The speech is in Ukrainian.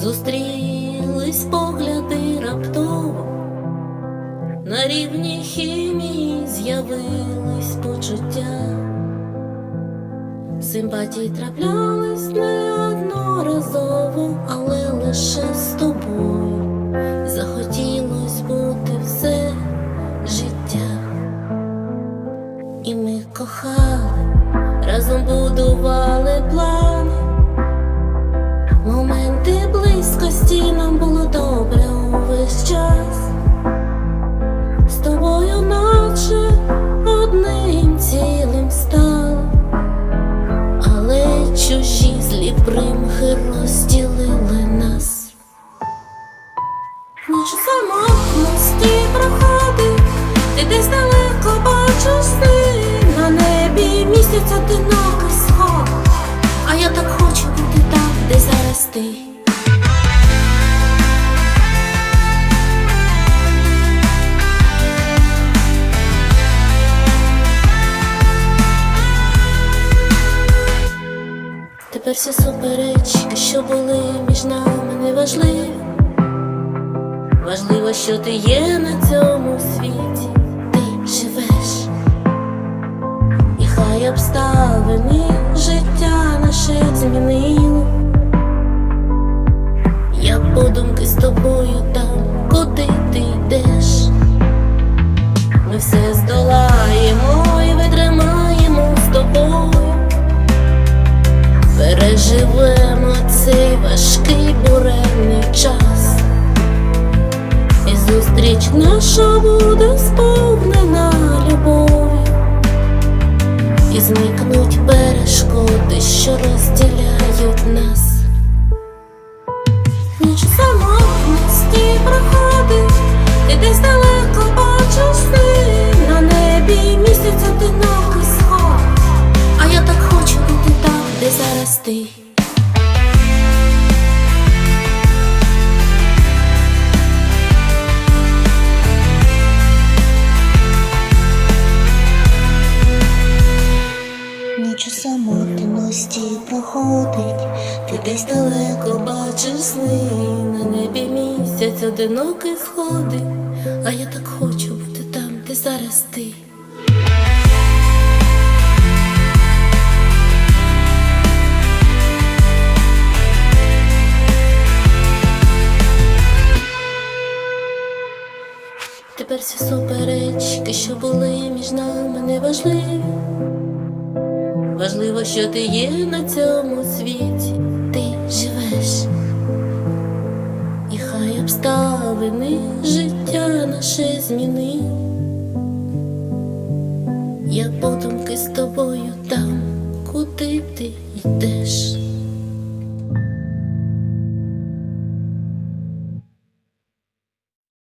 зустрілись погляди раптово, на рівні хімії з'явились почуття, симпатії траплялись неодноразово, але лише з тобою. Захотілось бути все життя. І ми кохали, разом будували чужі примхи розділили нас. Ніч самотності проходить, ти десь далеко бачиш сни на небі місяця одинокий Тепер всі суперечки, що були між нами, не важливі. Важливо, що ти є на цьому світі, наша буде сповнена любов'ю. І зникнуть перешкоди, що розділяють нас. Ніч самотності проходить, ти десь далеко бачиш сни на небі місяць одинокий сход. А я так хочу бути там, де зараз ти. У самотності проходить, ти десь далеко бачиш сни, на небі місяць одинокий сходить, а я так хочу бути там, де зараз ти. Тепер всі суперечки, що були між нами, не важливі. Важливо, що ти є на цьому світі, ти живеш. І хай обставини життя наше зміни. Я подумки з тобою там, куди ти йдеш.